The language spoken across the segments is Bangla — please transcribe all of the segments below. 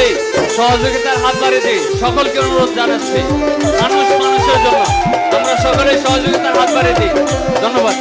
সকলে সহযোগিতার হাত বাড়িতে সকলকে অনুরোধ জানাচ্ছি, মানুষ মানুষের জন্য। আমরা সকলে সহযোগিতার হাত বাড়িয়ে দিই। ধন্যবাদ।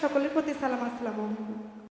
সকলের প্রতি সালাম আসসালাম